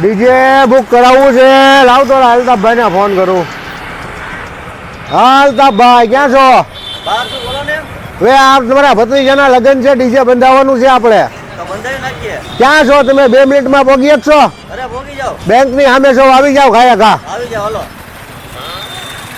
DJ book કરાવવું છે. લાવ તો અલ્તાફભાઈ ને ફોન કરું. હા અલ્તાફભાઈ ક્યાં છો? હવે આ તમારા ભત્રીજાના લગ્ન છે ડીજે બંધાવવાનું છે આપણે. ક્યાં છો તમે? બે મિનિટમાં માં પોગી જ છો? બેંકની સામે છો આવી જાઓ ખાયા ખા. આવી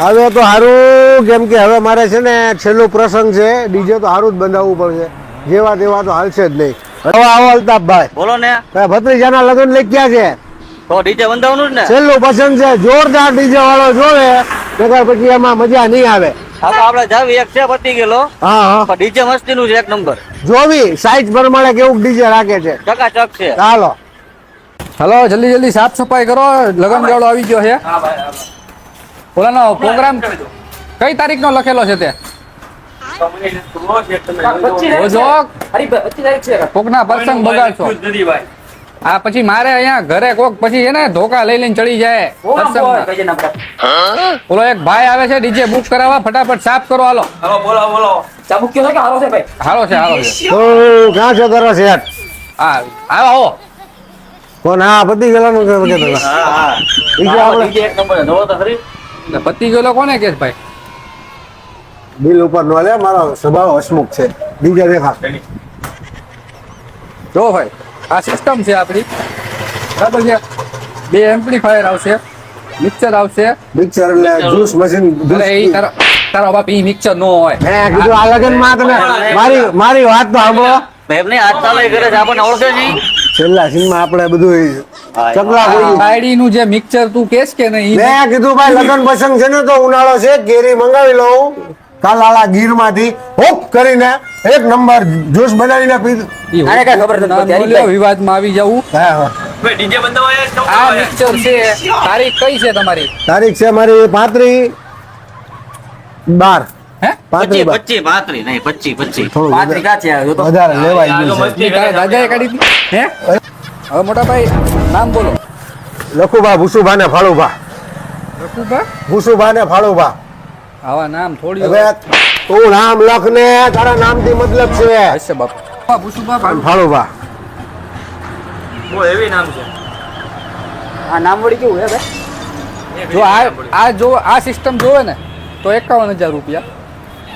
હવે તો સારું કેમ કે હવે મારે છે ને છેલ્લો પ્રસંગ છે ડીજે તો સારું જ બંધાવવું પડશે. જેવા તેવા તો હાલશે જ નહીં. હવે આવો અલ્તાફભાઈ. બોલો ને. ભત્રીજાના લગ્ન લઈ ગયા છે. તો ડીજે બંધાવવાનું જ ને? છેલ્લું પસંદ છે જોરદાર ડીજે વાળો જોવે નકર પછી એમાં મજા નહીં આવે. હા તો આપણે જાવી એક છે પતી ગયેલો. હા હા. ડીજે ડીજે મસ્તીનું છે એક નંબર. જોવી સાઈઝ પ્રમાણે કેવું ડીજે રાખે છે. ચકાચક છે. ચાલો હલો જલ્દી જલ્દી સાફ સફાઈ કરો. લગન ગાળો આવી ગયો છે. ઓલાનો પ્રોગ્રામ કઈ તારીખનો લખેલો છે તે? કોકના પ્રસંગ બગાડશો. આ પછી મારે અહીંયા ઘરે કોક પછી છે ને ધોકા લઈ લઈને ચડી જાય. બોલો એક ભાઈ આવે છે ડીજે બુક કરાવવા ફટાફટ સાફ કરો હાલો. હાલો છે હાલો છે તો ક્યાં છે કરો છે હા આવો આવો કોણ? હા પતિ ગયેલાનું કે વગેરે તો. હા હા. ડીજે આપણે ડીજે એક નંબર જોવો તો ખરી. પતિ ગયેલો કોને કે ભાઈ? બિલ ઉપર નો લે મારો સ્વભાવ હસમુખ છે. ડીજે દેખા. જો ભાઈ. આ સિસ્ટમ છે આપણી. બરાબર છે? બે એમ્પ્લીફાયર આવશે મિક્સર આવશે. મિક્સર એટલે જ્યુસ મશીન અરે એ તારા તારો બાપ ઈ મિક્સર નો હોય. મેં કીધું આ લગનમાં તમે મારી મારી વાત તો સાંભળો. ને આજ ચાલે કરે છે આપણને ઓળખે નહીં. છેલ્લા સીનમાં આપણે બધું ચકલા કોઈ બાયડી નું જે મિક્સર તું કેસ કે નહીં મેં કીધું ભાઈ લગન પસંદ છે ને તો ઉનાળો છે કેરી મંગાવી લઉં. કાલાલા ગીરમાંથી હોપ કરીને એક નંબર જ્યુસ બનાવીને પી ઈ નામ બોલ્યો, વિવાદમાં આવી જવું હા, હા. આ મિક્સર છે. તારીખ કઈ છે તમારી? તારીખ છે મારી પાંત્રી બાર. મોટા ભાઈ નામ બોલો. લખુભા ભૂસુભા ને ફાળુભા. રઘુભા? ભૂસુભા ને ફાળુભા. આવા નામ થોડી હવે તું નામ લખ ને તારા નામથી મતલબ છે. હશે બાપ. હા, એવી નામ છે. આ નામ વળી કેવું હે ભાઈ? જો આ આ જો આ સિસ્ટમ જોવે ને તો એકાવન હજાર રૂપિયા.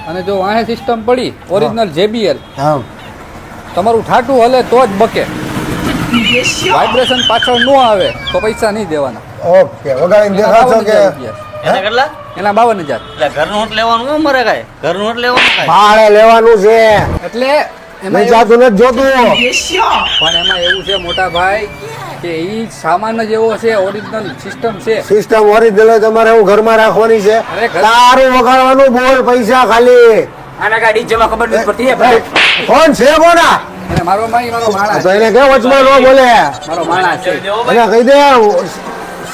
અને જો વાહે સિસ્ટમ પડી ઓરિજિનલ જેબીએલ હા. તમારું ઠાટું હલે તો જ બકે. વાઇબ્રેશન પાછળ ન આવે તો પૈસા નહીં દેવાના. ઓકે વગાડીને દેખાડશો કે? 52,000 રૂપિયા. એને કેટલા? એના બાવન હજાર. એટલે ઘરનું હોટ લેવાનું હોય મારે કાંઈ? ઘરનું હોટ લેવાનું ભાડે લેવાનું છે. એટલે એમાં એવું- નથી જોતું. પણ એમાં એવું છે મોટા ભાઈ કે એ સામાન જ એવો છે ઓરિજિનલ સિસ્ટમ છે. સિસ્ટમ ઓરિજિનલ તમારે હું ઘરમાં રાખવાની છે. તારું વગાડવાનું બોલ પૈસા ખાલી. કોણ છે કોના? મારો માઈ મારો માણસ એને કે વચમાં ન બોલે. મારો માણસ છે. એને કહી દે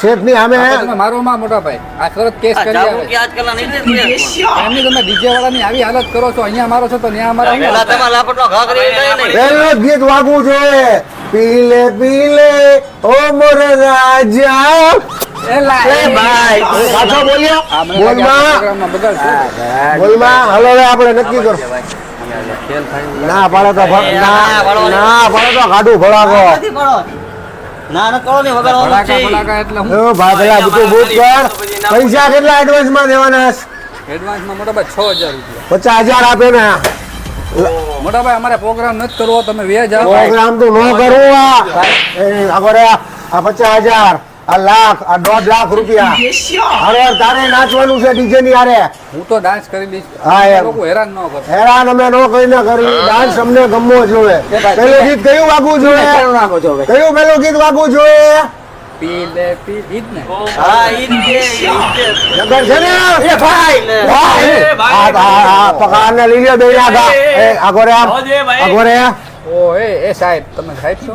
શેઠની સામે તમે મારો માં મોટા ભાઈ. આ તરત કેસ કરી આવે. કે આજકાલ નહીં એમની તમે ડીજે વાળાની આવી હાલત કરો છો અહીંયા મારો છો તો ત્યાં મારો પેલા તમારા લાપટનો ઘા કરી નહીં. પહેલો ગીત વાગવું જોઈએ પીલે પીલે ઓ મોર રાજા. એ ના પાડે તો ના ના પાડે તો કાઢું પડો. ના ના કરો ને વગાડવાનું છે. એટલે હું એ ભાઈ પેલા બધું બુક કર. પૈસા કેટલા એડવાન્સમાં દેવાના છે? એડવાન્સમાં મોટા ભાઈ છ હજાર રૂપિયા. પચાસ હજાર આપે ને. મોટા ભાઈ અમારે પ્રોગ્રામ નથી કરવો તમે વ્યાજ આપો. પ્રોગ્રામ તો ન કરવો આ એ આ આ પચાસ હજાર. આ લાખ આ દોઢ લાખ રૂપિયા. હવે તારે નાચવાનું છે ડીજે ની હારે. હું તો ડાન્સ કરી દઈશ હા, એમ. હેરાન ન કરો. હેરાન અમે નો ના કરી. ડાન્સ અમને ગમવો જોવે. પેલું ગીત કયું વાગવું જોવે. કયું પેલું ગીત વાગવું જોઈએ? પી લે પી ગીત ને. હા ઈ જ છે, ઈ છે. ને? એ ભાઈ. ભાઈ. આ આ આ પગારને લઈ લે બે આગા એ આગો રે આમ. આગો રે ઓ એ એ સાહેબ તમે સાહેબ છો?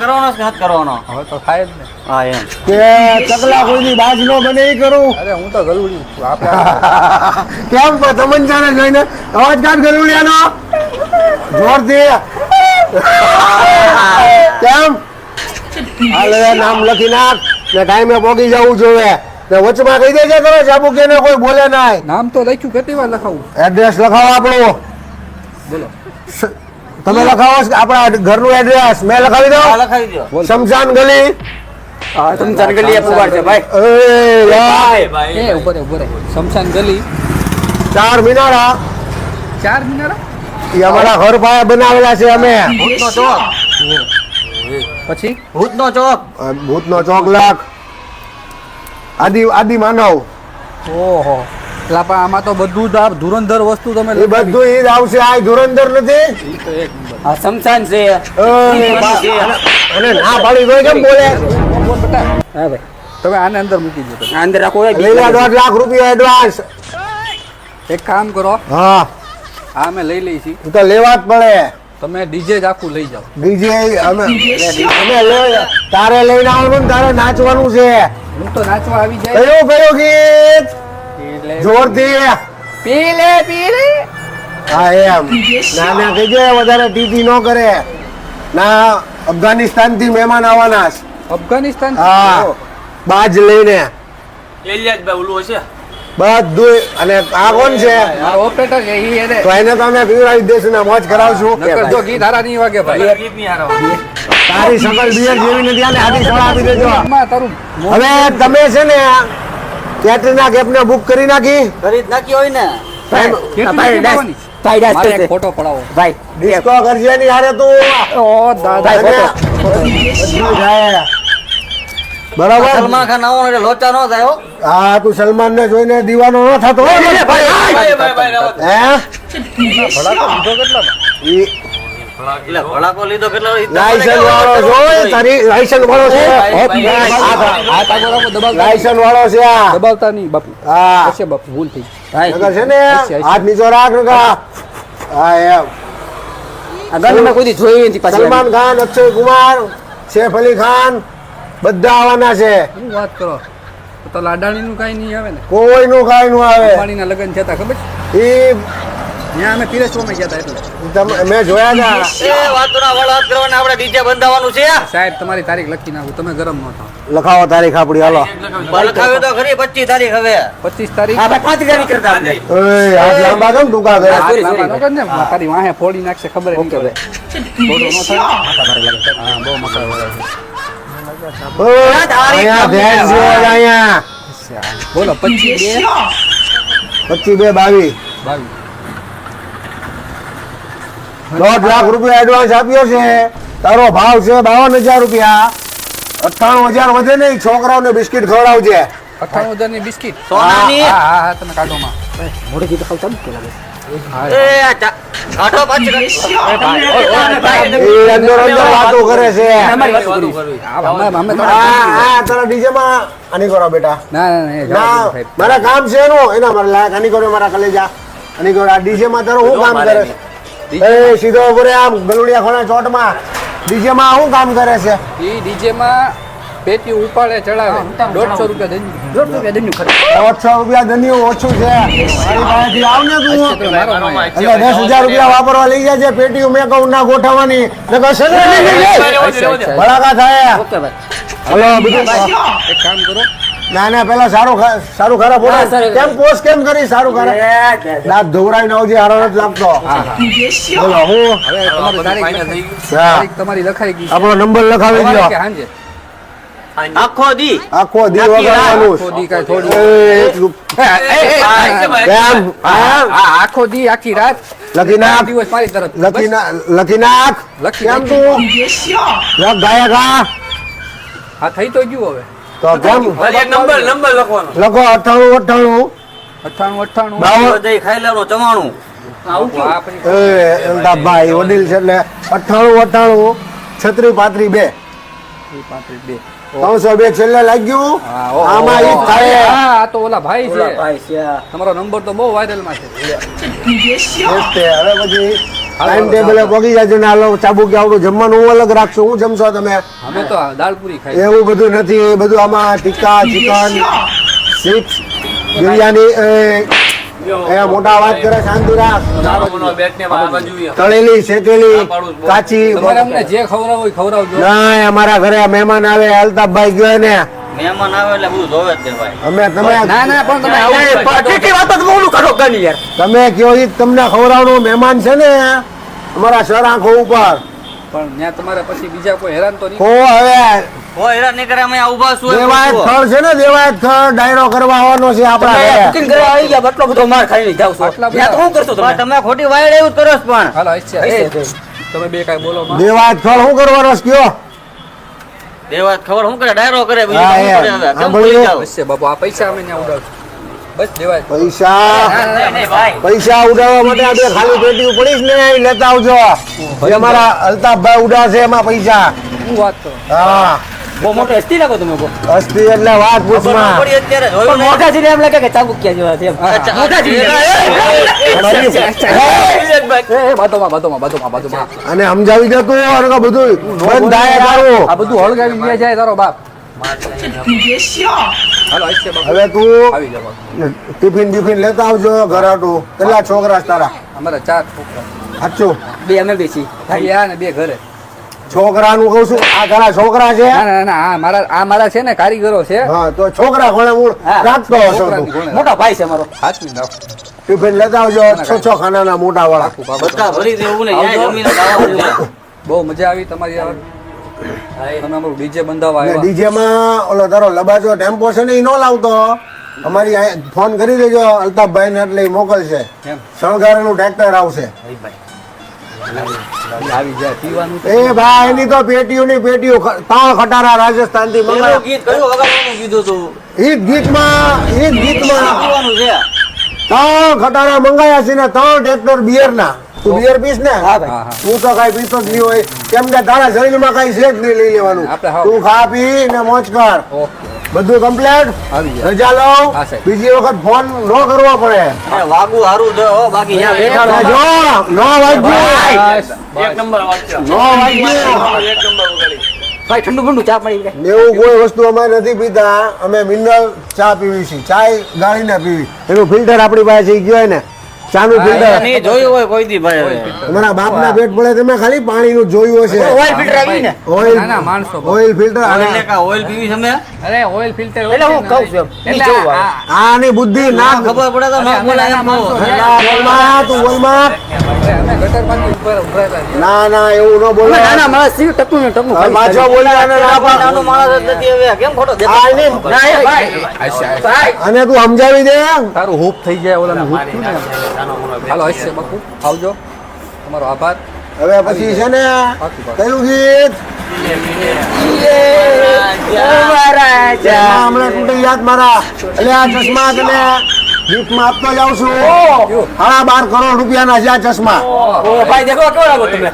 કરવાનો છે કરવાનો? હવે તો થાય ને. હા એમ. કે ચકલા કોઈની બાજ નો બને એ કરું. અરે હું તો ગલુડી છું આપણે કેમ તમંચાને જોઈને અવાજ કાઢ ગરુડિયાનો જોરથી. કેમ? હાલે નામ લખી નાખ. ને ટાઈમે પોગી જવું જોઈએ ને વચમાં કહી દેજે કરો સાબુ કે કોઈ બોલે નાય. નામ તો લખ્યું કેટલી વાર લખાવું? એડ્રેસ લખાવો આપણું. બોલો. તમે લખાવો આપણા ઘરનું એડ્રેસ મેં લખાવી દો દઉં લખાવી દો. શમશાન ગલી. સમસાન ગલીએ પુગાડશે ભાઈ. એ ભાઈ એ ઉપર ઉપર શમશાન ગલી. ચાર મિનારા. ચાર મિનારા? એ અમારા ઘર પાસે બનાવેલા છે અમે. ભૂતનો ચોક. પછી? ભૂતનો ચોક. ભૂતનો ચોક લાખ. આદિ આદિ માનવ. ઓહો. એટલે પણ આમાં તો બધું જ આ ધુરંધર વસ્તુ તમે એ બધું ઈ જ આવશે આ ધુરંધર નથી. આ સમસાન છે. અને ના પાડી દો કેમ બોલે? બેટા હા ભાઈ. તમે આને અંદર મૂકી દો તમે. અંદર રાખો લઈ લે દોઢ લાખ રૂપિયા એડવાન્સ એક કામ કરો. હા. હા અમે લઈ લઈ છી તો લેવા જ પડે. તમે ડીજે જ આખું લઈ જાઓ. ડીજે અમે અમે લે- તારે લઈને આવવાનું તારે નાચવાનું છે. હું તો નાચવા આવી જાય. કયો કયો ગીત? એટલે જોરથી પી લે પી લે. હા એમ. ના ના કહેજે વધારે ટીટી ન કરે. ના અફઘાનિસ્તાનથી મહેમાન આવવાના છે. અફઘાનિસ્તાન? હા. બાજ લઈને. બધું અને આ કોણ છે? ઓપરેટર છે ઈ એને. તો એને તો અમે પીવડાવી દઈશું ને મોજ કરાવશું. નકર જો ગીત હારા નહીં વાગે ભાઈ. તારી શકલ બિયર જેવી નથી આને આધી સોડા આપી દેજો. તારું હવે તમે છે ને કેટરીના કેફ ને બુક કરી નાખી કરી નાખી હોય ને ભાઈ, ડાસ. આવવાની? ભાઈ ડાસ મારે કરશે. એક ફોટો પડાવો ભાઈ ડિસ્કો કરજે ની હારે તું ઓ દાદા અને બધું બરાબર સલમાન ખાન આવો એટલે લોચા નો થયો હા તું સલમાન ને જોઈને દીવાનો ન થતો હે કેટલા એટલે ભડાકો લીધો કેટલો લાયસન્સ વાળો છો તારી લાયસન્સ વાળો છે. આ તાગો રાખો દબાવતા લાયસન્સ વાળો છે આ. દબાવતા નહીં બાપુ. હા. હશે બાપુ ભૂલ થઈ નગર છે ને? હશે, હશે. હાથ નીચો રાખ નકા હા. એમ. આ ગંદમાં કોઈ જોયું નથી પાછી સલમાન ખાન અક્ષય કુમાર સૈફ અલી ખાન બધા આવવાના છે. શું વાત કરો? તો લાડાણી નું કઈ નહીં આવે ને? કોઈનું કાંઈ નું આવે. અંબાણીના લગ્ન થયા ખબર છે? એ ત્યાં અમે પીરેશ્વરમાં ગયા હતા એટલે. મેં જોયા હતા એ વાતોના વળ હાથ કરવાના આપણે ડીજે બંધાવવાનું છે. સાહેબ તમારી તારીખ લખી નાખું તમે ગરમ ન થાઓ. લખાવો તારીખ આપડી હાલો. લખાવ્યું તો ખરી પચીસ તારીખ હવે. પચીસ તારીખ? આપણે પાંચ તારીખ કરતા આપણે. લાંબા કેમ ટૂંકા ગયા. ન? ને, તારી વાહે ફોડી નાખશે ખબર નહીં પડે. ખોટું ન થાય. હા, બહુ મસાલો બોલો પચીસ પચીસ બે બાવીસ બાવીસ દોઢ લાખ રૂપિયા એડવાન્સ આપ્યો છે તારો ભાવ છે બાવન હજાર રૂપિયા. અઠ્ઠાણું હજાર વધે નહીં છોકરાઓને બિસ્કિટ ખવડાવજે. અઠ્ઠાણું હજારની બિસ્કિટ સોનાની હા હા તમે કાઢો માં. હા, એ આ ચા- કાઢો મારા કામ છે એનું. એના મારા લાયક. આની કરો મારા કલેજા. આની કરો. આ ડીજે માં તારું શું કામ કરે છે? એ સીધો ઊભો રે આમ ગલુડિયા ખોણા ચોટમાં. ડીજે માં શું કામ કરે છે? ડીજે માં પેટી ઉપાડે ચડાવે. દોઢસો રૂપિયા દંડ દોઢસો રૂપિયા દંડ ખર્ચ દોઢસો રૂપિયા દંડ ઓછું છે. મારી પાસેથી આવ ને તું તો મારો માં એટલે દસ હજાર રૂપિયા વાપરવા લઈ જાય છે પેટી મેં કહું ના ગોઠવવાની? ભડાકા થાય. હલો બીજું એક કામ કરો. ના ના પેલા સારું સારું ખરાબ બોલે કેમ પોસ્ટ કેમ કરી સારું ખરાબ દાંત ધોવરાઈ આવજે હારો નથી લાગતો. બોલો હું? તમારી લખાઈ- ગઈ આપણો નંબર લખાવી દો આખો દી. આખો દી. આવવાનું. આખો દી આખો દી આખી રાત. લખી નાખ. દિવસ મારી તરફ. લખી ના લખી નાખ. લખી કેમ તું? લખ હા થઈ તો ગયું હવે. તો કેમ? લખો અઠ્ઠાણું અઠ્ઠાણું અઠ્ઠાણું અઠાણું. બાવન બધાય ખાઈ લેવાનું ચવાણું. એ ભાઈ વડીલ છે એટલે અઠાણું અઠાણું. છત્રી પાત્રી બે. પાત્રી બે. ત્રણસો બે છેલ્લે લાગ્યું? આમાં ઈ થાય. હા, આ તો ઓલા ભાઈ છે. ભાઈ છે તમારો નંબર તો બહુ વાયરલમાં છે. એ હવે પછી ટાઈમ ટેબલે પગી જાય છે ને હાલો ચાબુકી આવડું જમવાનું હું અલગ રાખશું. હું જમશો તમે? અમે તો દાળ પૂરી ખાઈ એવું બધું નથી. બધું આમાં ટીકા ચિકન ચિપ્સ બિરયાની મોટા વાત કરે શાંતિ રાખ. તળેલી શેકેલી કાચી. અમને જે ખવડાવવું હોય ખવડાવજો. ના અમારા ઘરે મહેમાન આવે અલ્તાફભાઈ ગયો ને. મહેમાન આવે એટલે બધું જોવે જ ભાઈ. અમે તમે ના ના પણ તમે આવું તમે કયો ઈ તમને ખવડાવવાનું મહેમાન છે ને અમારા સર આંખો ઉપર. પણ ત્યાં તમારે પછી બીજા કોઈ હેરાન તો નહીં. કો હવે કોઈ હેરાન કરે અમે આ છું દેવાયત થળ છે. ને દેવાયત થળ ડાયરો કરવા આવવાનો છે આપણા બુકિંગ કરવા આવી ગયા આટલો બધો માર ખાઈને જાવ છો. ત્યાં તો બધા? શું તમે? તમે ખોટી વાયડ એવું કરો છો પણ. હાલો અચ્છા તમે બે કાંઈ બોલો દેવાયત થળ શું કરવાનો છે કયો? દેવા ખબર શું કરે? ડાયરો કરે બીજું હા, શું કરે યાર. હવે? કેમ સાંભળ્યું? ભૂલી જાઓ? બસ છે બાપુ આ પૈસા અમે ત્યાં ઉડાવશું બસ દેવાય પૈસા? નહીં, નહીં, ભાઈ. પૈસા ઉડાવવા માટે આ બે ખાલી પેટી પડીશ ને લેતા આવજો. અમારા અલ્તાફભાઈ ઉડાવશે એમાં પૈસા. શું વાત કરો? હા. બહુ મોટો હસ્તી લાગો તમે બહુ અસ્તી એટલે વાત પૂછમાં પણ મોટા જીને એમ લાગે કે ચાબુકિયા જેવા છે જોઈને. એ બાજુમાં બાજુમાં બાજુમાં બાજુમાં અને સમજાવી દે તું કે બધું બંધ થાય તારો આ બધું હળગાવી ગયા જાય તારો બાપ હાલો હવે તું આવી જાવ ટિફિન બિફિન લેતા આવજો ઘર હાટુ કેટલા છોકરા છે તારા અમારા ચાર છોકરા સાચું બે અમે બેસી ભાઈ આ ને બે ઘરે છોકરાનું કહું છું આ ઘણા છોકરા છે. ના ના ના આ મારા આ મારા છે ને કારીગરો છે. હા તો છોકરા હું રાખતો હશો. મોટા ભાઈ છે અમારો હાચવી નાખ. ટિફિન લેતા આવજો છ છ ખાનાના મોટા વાળા. બધા ભરી દેવું ને જમીને. બહુ મજા આવી તમારી તમે અમારું ડીજે બંધાવા આવ્યા. ડીજે માં ઓલો તારો લબાજો ટેમ્પો છે ને એ ન લાવતો. અમારી ફોન કરી દેજો અલ્તાફભાઈ ને એટલે મોકલશે. શણગારાનું ટ્રેક્ટર આવશે. આવી જાય પીવાનું એ ભાઈ એની તો પેટીઓ ની પેટીઓ ત્રણ ખટારા રાજસ્થાનથી પેલું ગીત કયું વગાડવાનું કીધું તું? ઈ ગીતમાં ઈ ગીતમાં પીવાનું છે. ત્રણ ખટારા મંગાયા છે ને ત્રણ ટ્રેક્ટર બિયર ના તું બિયર પીસ ને? હા ભાઈ. તું તો કઈ પીતો જ નહીં હોય. કેમ કે તારા શરીરમાં કઈ છે જ નહીં લઈ લેવાનું. તું ખા પી ને મોજ કર. ઓકે. બધું કમ્પ્લેટ આવી રજા લો. બીજી વખત ફોન ન કરવો પડે. વાગુ હારું છે હો બાકી જો નો વાગ્યું. બસ, બસ. નો વાગ્યું. ભાઈ ઠંડુ ઠંડુ ચા પડી એવું કોઈ વસ્તુ અમે નથી પીતા. અમે મિનરલ ચા પીવી છીએ. ચાય ગાળીને પીવી. એનું ફિલ્ટર આપણી પાસે ગયો ને ચાનું ફિલ્ટર. નહીં જોયું હોય કોઈ દી ભાઈ. હવે. બાપ ના પેટ પડે તમે ખાલી પાણીનું જોયું હશે. ઓઇલ ફિલ્ટર આવી ને ઓઇલ ના, ના, માણસો ઓઇલ ફિલ્ટર. અને કા ઓઇલ પીવી છે અરે ઓઇલ ફિલ્ટર એટલે હું કહું છું એટલે આ ની આની બુદ્ધિ ના ખબર પડે તો ના ન નાના એમ. ના, બોલમાં, તું બોલમાં. ના ના એવું ન બોલે ના ના મારા સી ટકનું ને ટકનું માજો બોલે બોલ્યા અને ના નાનો માણસ નથી હવે. કેમ ખોટો? નહીં. ના, એ ભાઈ. અને તું સમજાવી દે. તારું હૂપ થઈ જાય ઓલા હૂપ થયું ને. હાલો હશે બાપુ. આવજો. તમારો આભાર. હવે પછી છે ને. કયું ગીત. ચશ્મા હમણાં તૂટી જાત મારા. એટલે આ ચશ્મા તને ગિફ્ટમાં આપતો જાઉં છું. સાડા બાર કરોડ રૂપિયાના છે આ ચશ્મા. ભાઈ દેખો કેવો લાગો તમે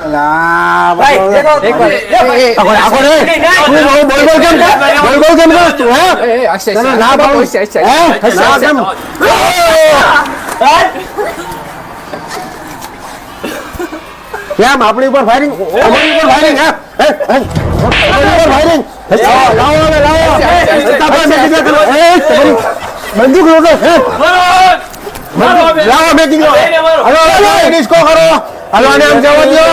ભાઈ, દેખો, એકવાર. એ, એ, આખો- આખો રે. તું બહુ બોલ બોલ કેમ બોલ બોલ કેમ કરસ તું, હે? એ, એ, હશે, તને ના ભાવ. હે? ના કેમ? કેમ? આપણી ઉપર ફાયરિંગ અમારી ઉપર ફાયરિંગ હે? અમારી ઉપર ફાયરિંગ લાવો હવે, લાવો. બંદૂક રોકો હે. લાવો બે દો હલો હલો ડિસ્કો કરો. હલો આને આમ જવા દો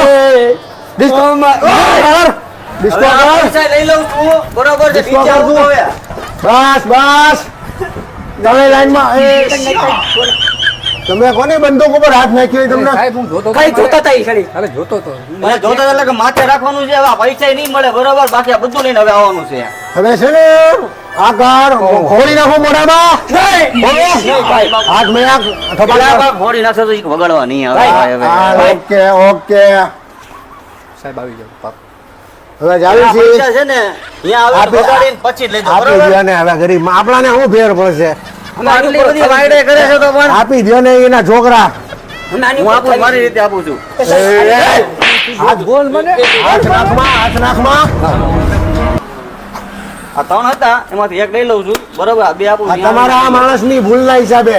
ડિસ્કો કર. ડિસ્કો કર. લઈ લઉં છું બરોબર છે નીચે આવું. હવે. બસ બસ. તમે લાઈનમાં એ તમે કોની બંદૂક ઉપર હાથ નાખ્યો તમને? સાહેબ હું જોતો કઈ જોતા તા ખાલી. અરે જોતો તો. મને જોતા એટલે કે માથે રાખવાનું છે હવે આ પૈસા નહીં મળે બરોબર? બાકી બધું લઈને હવે આવવાનું છે. હવે છે ને આકાર ખોલી નાખો મોઢામાં. હાથ મેં આ ફોડી નાખશે તો વગાડવા નહીં આવે. Okay okay. સાહેબ આવી જાવ પાપ હવે આ જાવી છે છે ને અહીંયા આવે વગાડીને પછી બરોબર? દો ને હવે ગરીબ આપણાને શું ફેર પડશે? આપી દો ને એના છોકરા. હું આપું મારી રીતે આપું છું. એ, એ, હાથ બોલ મને. હાથ નાખમાં હાથ નાખમાં. આ ત્રણ હતા એમાંથી એક લઈ લઉં છું. બરોબર બે આપું તમારા આ માણસની ભૂલના હિસાબે.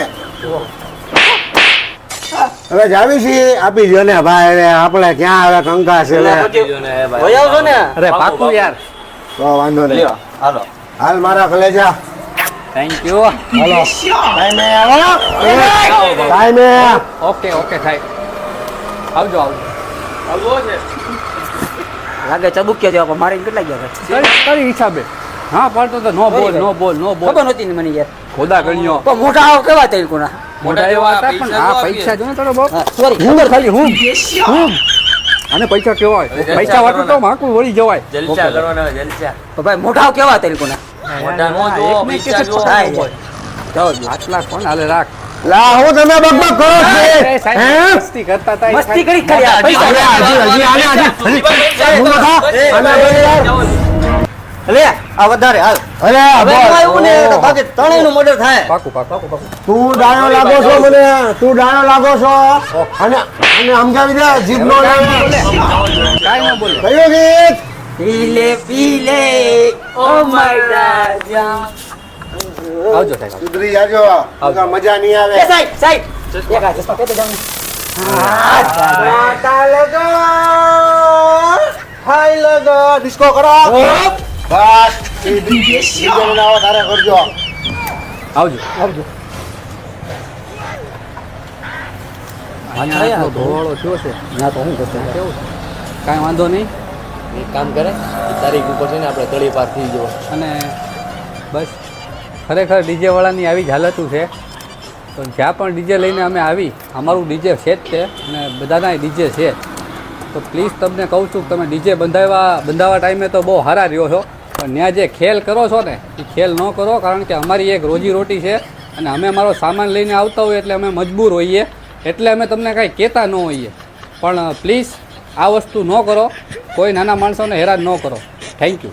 હવે જાવી છીએ આપી દો ને ભાઈ હવે આપણે ક્યાં હવે કંકા છે ને. અરે પાકું યાર. વાંધો નહીં. હાલો. હાલ મારા કલેજા થેન્ક યુ હાલો ટાઈમે આવો ટાઈમે ઓકે ઓકે થાય આવજો આવજો. લાગે ચબુક્યો જેવા પણ મારીને કેટલા ગયા છે? તારી હિસાબે. હા પડતો તો નો બોલ નો બોલ નો બોલ. ખબર નહોતી ને મને યાર. ખોદા ગણ્યો. પણ મોટા આવ કેવા હતા કોના? મોટા એવા હતા પણ આ પૈસા જો ને તારો બાપ સોરી ખબર ખાલી હું. હું. અને પૈસા કેવાય. પૈસા વાટું તો માકું વળી જવાય. જલસા કરવાના જલસા. તો ભાઈ મોટા કેવા તે લોકોના મોટા નો હા, જો એક ને પૈસા કે જો હા, યાર. જાઓ જ. આટલા કોણ હાલે રાખ? લા હું તમે બકબક કરો છો. હે? મસ્તી કરતા હતા મસ્તી કરી કરી પૈસા. અરે, હજી, હજી, આને, હજી, હજી. હું નખા. આને ભાઈ યાર. લે આ વધારે હાલ. અરે બોલ. ને તો બાકી ત્રણેયનું મર્ડર થાય. પાકું પાકું પાકું તું ડાયો લાગો છો મને તું ડાયો લાગો છો. અને અને સમજાવી દે જીભ નો કાંઈ ન બોલે. કયો ગીત? પીલે પીલે ઓ માય આવજો સાહેબ સુધરી જાજો. મજા નહીં આવે. સાહેબ સાહેબ. એક આ ચશ્મા કહેતો જાઉં. માતા લગો. હાય લગો. ડિસ્કો કરો. બસ. એ બનાવો તારે કરજો. આવજો. આવજો. ધોવાળો થયો છે. ના તો હું કરશે કાંઈ વાંધો નહીં. કામ કરે તારીખ ઉપર છે ને આપણે તળી પાર થઈ જવો અને બસ, ખરેખર ડીજે વાળાની આવી જ હાલતું છે. તો જ્યાં પણ ડીજે લઈને અમે આવી, અમારું ડીજે છે જ તે, અને બધાના ડીજે છે. તો પ્લીઝ તમને કહું છું તમે ડીજે બંધાવવા બંધાવવા ટાઈમે તો બહુ હારા રહ્યો છો. પણ ત્યાં જે ખેલ કરો છો ને, એ ખેલ ન કરો, કારણ કે અમારી એક રોજી રોટી છે. અને અમે અમારો સામાન લઈને આવતા હોઈએ એટલે અમે મજબૂર હોઈએ. એટલે અમે તમને કાંઈ કહેતા ન હોઈએ. પણ પ્લીઝ આ વસ્તુ ન કરો. કોઈ નાના માણસોને હેરાન ન કરો. Thank you